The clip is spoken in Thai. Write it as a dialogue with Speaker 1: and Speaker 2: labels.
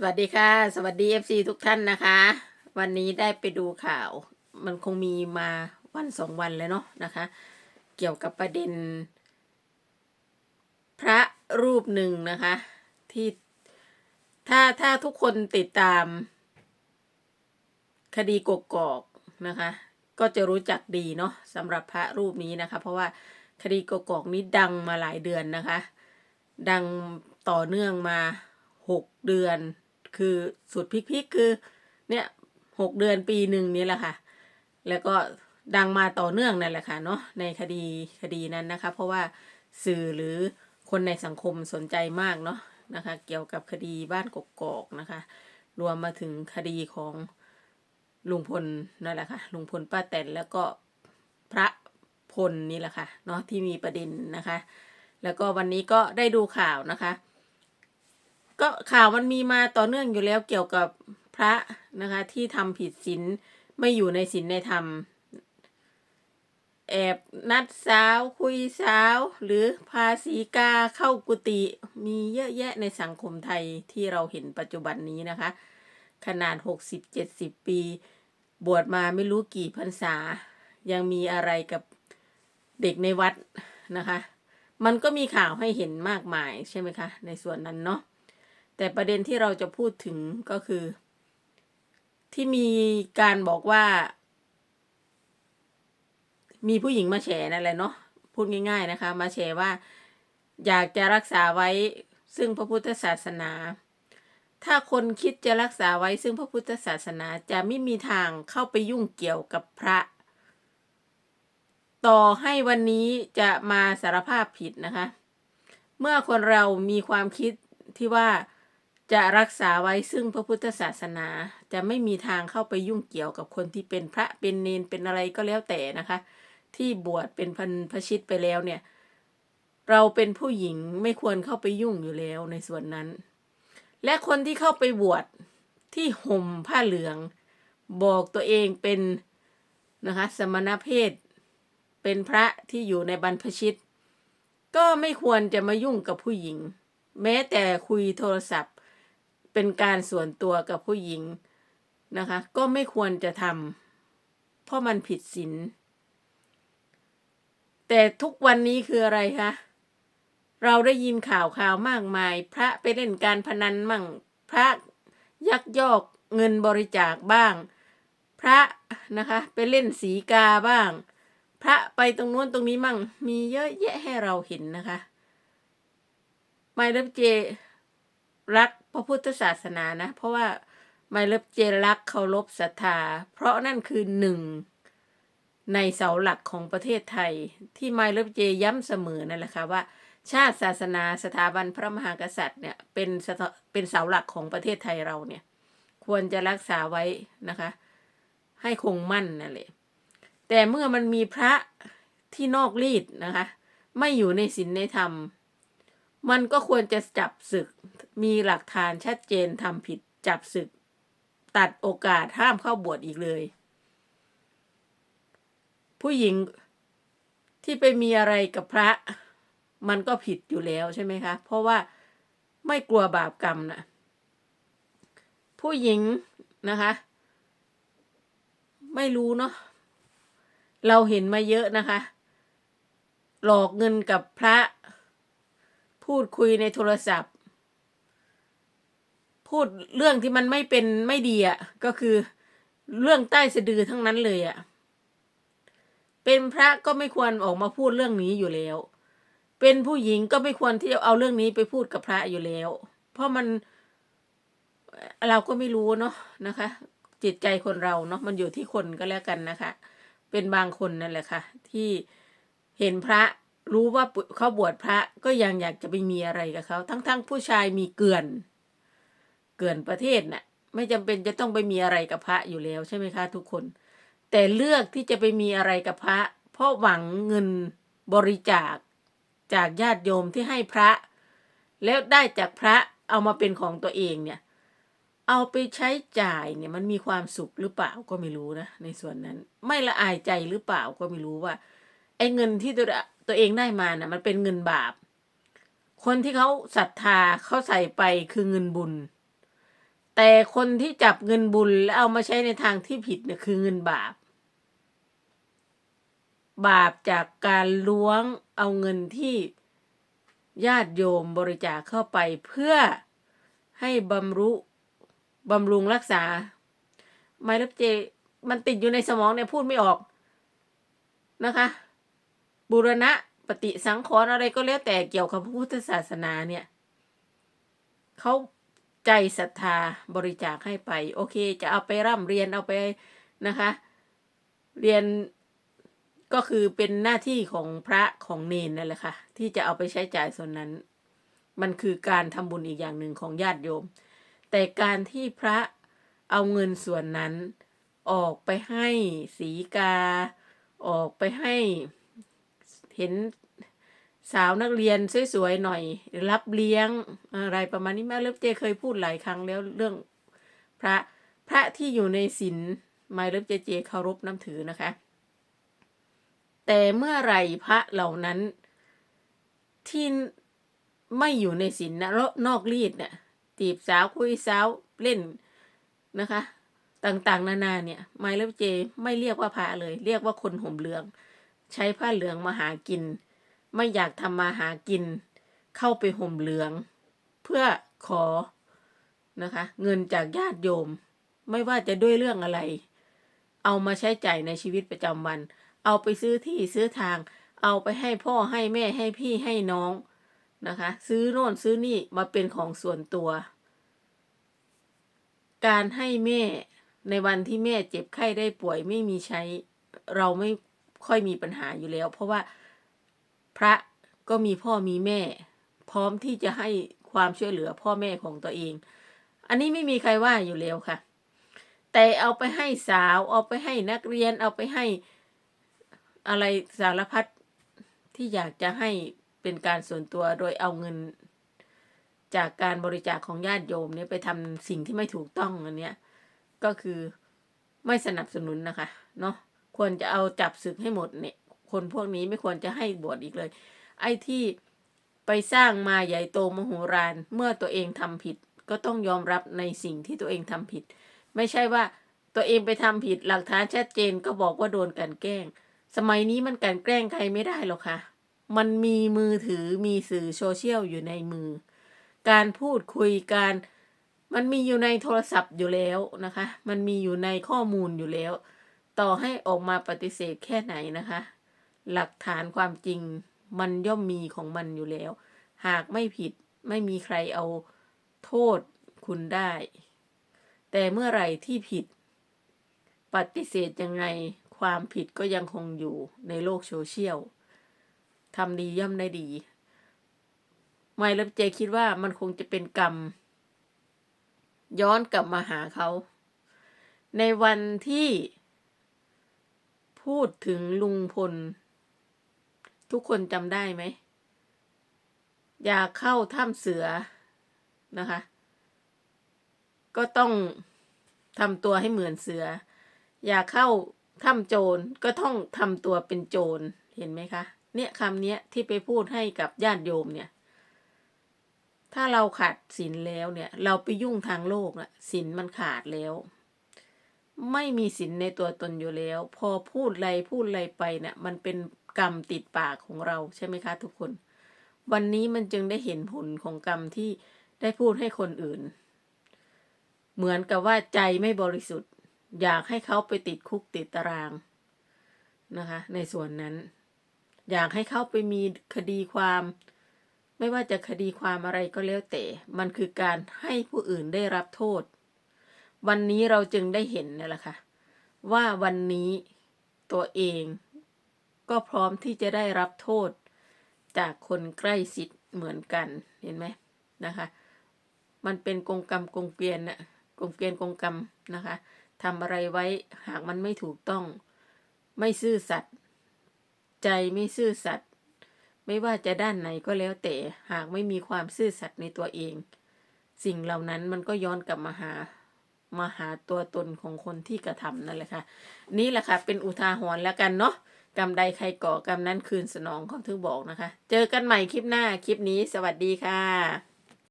Speaker 1: สวัสดีค่ะ สวัสดี FC ทุกท่านนะคะ วันนี้ได้ไปดูข่าว มันคงมีมาวันสองวันแล้วเนาะนะคะ เกี่ยวกับประเด็น พระรูปหนึ่งนะคะ ที่ถ้าถ้าทุกคนติดตาม คดีกกอกนะคะ ก็จะรู้จักดีเนาะสำหรับพระรูปนี้นะคะ เพราะว่าคดีกกอกนี้ดังมาหลายเดือนนะคะ ดังต่อเนื่องมาหกเดือน คือสุดพิกๆคือเนี่ยหกเดือนปีหนึ่งนี้แหละค่ะ แล้วก็ดังมาต่อเนื่องนั่นแหละค่ะเนาะในคดีคดีนั้นนะคะ เพราะว่าสื่อหรือคนในสังคมสนใจมากเนาะนะคะ เกี่ยวกับคดีบ้านกกอกนะคะ รวมมาถึงคดีของลุงพลนั่นแหละค่ะลุงพลป้าแตนแล้วก็พระพลนี่แหละค่ะเนาะที่มีประเด็นนะคะ แล้วก็วันนี้ก็ได้ดูข่าวนะคะ ก็ข่าวมันมีมาต่อเนื่องอยู่แล้วเกี่ยวกับพระนะคะที่ทำผิดศีลไม่อยู่ในศีลในธรรม แอบนัดสาวคุยสาว หรือพาสีกาเข้ากุฏิมีเยอะแยะในสังคมไทยที่เราเห็นปัจจุบันนี้นะคะ ขนาดหกสิบเจ็ดสิบปี บวชมาไม่รู้กี่พรรษา ยังมีอะไรกับเด็กในวัดนะคะ มันก็มีข่าวให้เห็นมากมายใช่ไหมคะ ในส่วนนั้นเนาะ แต่ประเด็นที่เราจะพูดถึงก็คือ ที่มีการบอกว่า มีผู้หญิงมาแฉนั่นแหละเนาะพูดง่าย ๆนะคะ มาแฉว่า อยากจะรักษาไว้ซึ่งพระพุทธศาสนา ถ้าคนคิดจะรักษาไว้ซึ่งพระพุทธศาสนาจะไม่มีทางเข้าไปยุ่งเกี่ยวกับพระ ต่อให้วันนี้จะมาสารภาพผิดนะคะ เมื่อคนเรามีความคิดที่ว่า จะรักษาไว้ซึ่งพระพุทธศาสนาจะไม่มีทางเข้าไปยุ่งเกี่ยวกับคนที่เป็นพระเป็นเนนเป็นอะไรก็แล้วแต่นะคะ ที่บวชเป็นพันพชิตไปแล้วเนี่ย เราเป็นผู้หญิงไม่ควรเข้าไปยุ่งอยู่แล้วในส่วนนั้น และคนที่เข้าไปบวชที่ห่มผ้าเหลือง บอกตัวเองเป็นนะคะสมณเพศ เป็นพระที่อยู่ในบรรพชิต ก็ไม่ควรจะมายุ่งกับผู้หญิง แม้แต่คุยโทรศัพท์ เป็นการส่วนตัวกับผู้หญิงนะคะ ก็ไม่ควรจะทำเพราะมันผิดศีลแต่ทุกวันนี้คืออะไรคะเราได้ยินข่าวข่าวมากมาย พระไปเล่นการพนันมั่ง พระยักยอกเงินบริจาคบ้าง พระนะคะไปเล่นสีกาบ้าง พระไปตรงนู้นตรงนี้มั่ง มีเยอะแยะให้เราเห็นนะคะ ไมเลิฟเจรัก ระพุทธศาสนานะ เพราะว่าไมเลิฟเจรักเคารพศรัทธา เพราะนั่นคือหนึ่งในเสาหลักของประเทศไทย ที่ไมเลิฟเจย้ำเสมอนั่นแหละค่ะว่า ชาติศาสนาสถาบันพระมหากษัตริย์เนี่ยเป็นเป็นเสาหลักของประเทศไทยเราเนี่ย ควรจะรักษาไว้นะคะ ให้คงมั่นนั่นแหละแต่เมื่อมันมีพระที่นอกรีดนะคะ ไม่อยู่ในศีลในธรรม มันก็ควรจะจับศึก มีหลักฐานชัดเจนทำผิดจับศึก ตัดโอกาสห้ามเข้าบวชอีกเลย ผู้หญิงที่ไปมีอะไรกับพระ มันก็ผิดอยู่แล้วใช่ไหมคะ เพราะว่าไม่กลัวบาปกรรมนะผู้หญิงนะคะ ไม่รู้เนาะเราเห็นมาเยอะนะคะ หลอกเงินกับพระ พูดคุยในโทรศัพท์ พูดเรื่องที่มันไม่เป็นไม่ดีอะ่ะก็คือเรื่องใต้สะดือทั้งนั้นเลยอะ่ะ เป็นพระก็ไม่ควรออกมาพูดเรื่องนี้อยู่แล้ว เป็นผู้หญิงก็ไม่ควรที่จะเอาเรื่องนี้ไปพูดกับพระอยู่แล้ว เพราะมันเราก็ไม่รู้เนาะนะคะ จิตใจคนเราเนาะมันอยู่ที่คนก็แล้วกันนะคะ เป็นบางคนนั่นแหละค่ะ ที่เห็นพระรู้ว่าเขาบวชพระก็ยังอยากจะไปมีอะไรกับเขา ทั้งๆ ผู้ชายมีเกลื่อน เกลื่อนประเทศน่ะ ไม่จำเป็นจะต้องไปมีอะไรกับพระอยู่แล้วใช่ไหมคะ ทุกคน แต่เลือกที่จะไปมีอะไรกับพระ เพราะหวังเงินบริจาคจากญาติโยมที่ให้พระ แล้วได้จากพระเอามาเป็นของตัวเองเนี่ย เอาไปใช้จ่ายเนี่ยมันมีความสุขหรือเปล่าก็ไม่รู้นะ ในส่วนนั้น ไม่ละอายใจหรือเปล่าก็ไม่รู้ว่าไอ้เงินที่ตัวตัวเองได้มานะ่ะมันเป็นเงินบาป คนที่เขาศรัทธาเขาใส่ไปคือเงินบุญ แต่คนที่จับเงินบุญแล้วเอามาใช้ในทางที่ผิดเนี่ยคือเงินบาป บาปจากการล้วงเอาเงินที่ญาติโยมบริจาคเข้าไปเพื่อให้บำรุบำรุงรักษา ไมลับเจมันติดอยู่ในสมองเนี่ยพูดไม่ออกนะคะบูรณะปฏิสังขรณ์อะไรก็แล้วแต่เกี่ยวกับพุทธศาสนาเนี่ยเขา ใจศรัทธาบริจาคให้ไป โอเค จะเอาไปร่ำเรียนเอาไปนะคะ เรียนก็คือเป็นหน้าที่ของพระของเนนนั่นแหละค่ะ ที่จะเอาไปใช้จ่ายส่วนนั้น มันคือการทำบุญอีกอย่างหนึ่งของญาติโยม แต่การที่พระเอาเงินส่วนนั้น ออกไปให้สีกา ออกไปให้เห็น สาวนักเรียนสวยๆหน่อย รับเลี้ยงอะไรประมาณนี้แม่เลิฟเจเคยพูดหลายครั้งแล้วเรื่องพระพระที่อยู่ในศีลไม่เลิฟเจเจเคารพน้ำถือนะคะ แต่เมื่อไหรพระเหล่านั้นที่ไม่อยู่ในศีลนะแล้วนอกรีดเนี่ยจีบสาวคุยสาวเล่นนะคะ ต่างๆ นานาเนี่ยไมเลิฟเจไม่เรียกว่าพระเลย เรียกว่าคนห่มเหลือง ใช้ผ้าเหลืองมาหากิน ไม่อยากทำมาหากิน เข้าไปห่มเหลือง เพื่อขอนะคะ เงินจากญาติโยม ไม่ว่าจะด้วยเรื่องอะไร เอามาใช้จ่ายในชีวิตประจำวัน เอาไปซื้อที่ซื้อทาง เอาไปให้พ่อให้แม่ให้พี่ให้น้องนะคะ ซื้อโน่นซื้อนี่มาเป็นของส่วนตัว การให้แม่ในวันที่แม่เจ็บไข้ได้ป่วยไม่มีใช้ เราไม่ค่อยมีปัญหาอยู่แล้ว เพราะว่า พระก็มีพ่อมีแม่ พร้อมที่จะให้ความช่วยเหลือพ่อแม่ของตัวเอง อันนี้ไม่มีใครว่าอยู่แล้วค่ะ แต่เอาไปให้สาว เอาไปให้นักเรียน เอาไปให้อะไรสารพัดที่อยากจะให้เป็นการส่วนตัวโดยเอาเงิน จากการบริจาคของญาติโยมเนี่ยไปทำสิ่งที่ไม่ถูกต้องอันเนี้ยก็คือไม่สนับสนุนนะคะเนาะควรจะเอาจับศึกให้หมดเนี่ย คนพวกนี้ไม่ควรจะให้บวชอีกเลย ไอ้ที่ไปสร้างมาใหญ่โตมโหฬารเมื่อตัวเองทำผิด ก็ต้องยอมรับในสิ่งที่ตัวเองทำผิด ไม่ใช่ว่าตัวเองไปทำผิดหลักฐานชัดเจนก็บอกว่าโดนกันแกล้ง สมัยนี้มันกันแกล้งใครไม่ได้หรอกค่ะ มันมีมือถือมีสื่อโซเชียลอยู่ในมือ การพูดคุยการมันมีอยู่ในโทรศัพท์อยู่แล้วนะคะ มันมีอยู่ในข้อมูลอยู่แล้ว ต่อให้ออกมาปฏิเสธแค่ไหนนะคะ หลักฐานความจริงมันย่อมมีของมันอยู่แล้ว หากไม่ผิดไม่มีใครเอาโทษคุณได้ แต่เมื่อไหร่ที่ผิด ปฏิเสธยังไงความผิดก็ยังคงอยู่ในโลกโซเชียลทำดีย่อมได้ดีไม่แล้วเจคิดว่ามันคงจะเป็นกรรม ย้อนกลับมาหาเขา ในวันที่พูดถึงลุงพล ทุกคนจำได้ไหม อยากเข้าถ้ำเสือนะคะ ก็ต้องทำตัวให้เหมือนเสือ อยากเข้าถ้ำโจรก็ต้องทำตัวเป็นโจรเห็นไหมคะ เนี่ยคำเนี้ยที่ไปพูดให้กับญาติโยมเนี่ย ถ้าเราขาดศีลแล้วเนี่ย เราไปยุ่งทางโลกอะศีลมันขาดแล้ว ไม่มีศีลในตัวตนอยู่แล้ว พอพูดอะไรพูดอะไรไปเนี่ยมันเป็น กรรมติดปากของเราใช่ไหมคะทุกคน วันนี้มันจึงได้เห็นผลของกรรมที่ได้พูดให้คนอื่น เหมือนกับว่าใจไม่บริสุทธิ์ อยากให้เขาไปติดคุกติดตารางนะคะ ในส่วนนั้น อยากให้เขาไปมีคดีความ ไม่ว่าจะคดีความอะไรก็แล้วแต่ มันคือการให้ผู้อื่นได้รับโทษ วันนี้เราจึงได้เห็นนั่แหละค่ะว่าวันนี้ตัวเอง ก็พร้อมที่จะได้รับโทษจากคนใกล้ชิดเหมือนกันเห็นไหมนะคะ มันเป็นกงกรรมกงเกวียนน่ะกงเกวียนกงกรรมนะคะทำอะไรไว้หากมันไม่ถูกต้อง ไม่ซื่อสัตย์ใจไม่ซื่อสัตย์ไม่ว่าจะด้านไหนก็แล้วแต่หากไม่มีความซื่อสัตย์ในตัวเอง สิ่งเหล่านั้นมันก็ย้อนกลับมาหามาหาตัวตนของคนที่กระทำนั่นแหละค่ะ นี่แหละค่ะ เป็นอุทาหรณ์แล้วกันเนาะ กรรมใดใครก่อกรรมนั้นคืนสนองเขาถึงบอกนะคะ เจอกันใหม่คลิปหน้าคลิปนี้สวัสดีค่ะ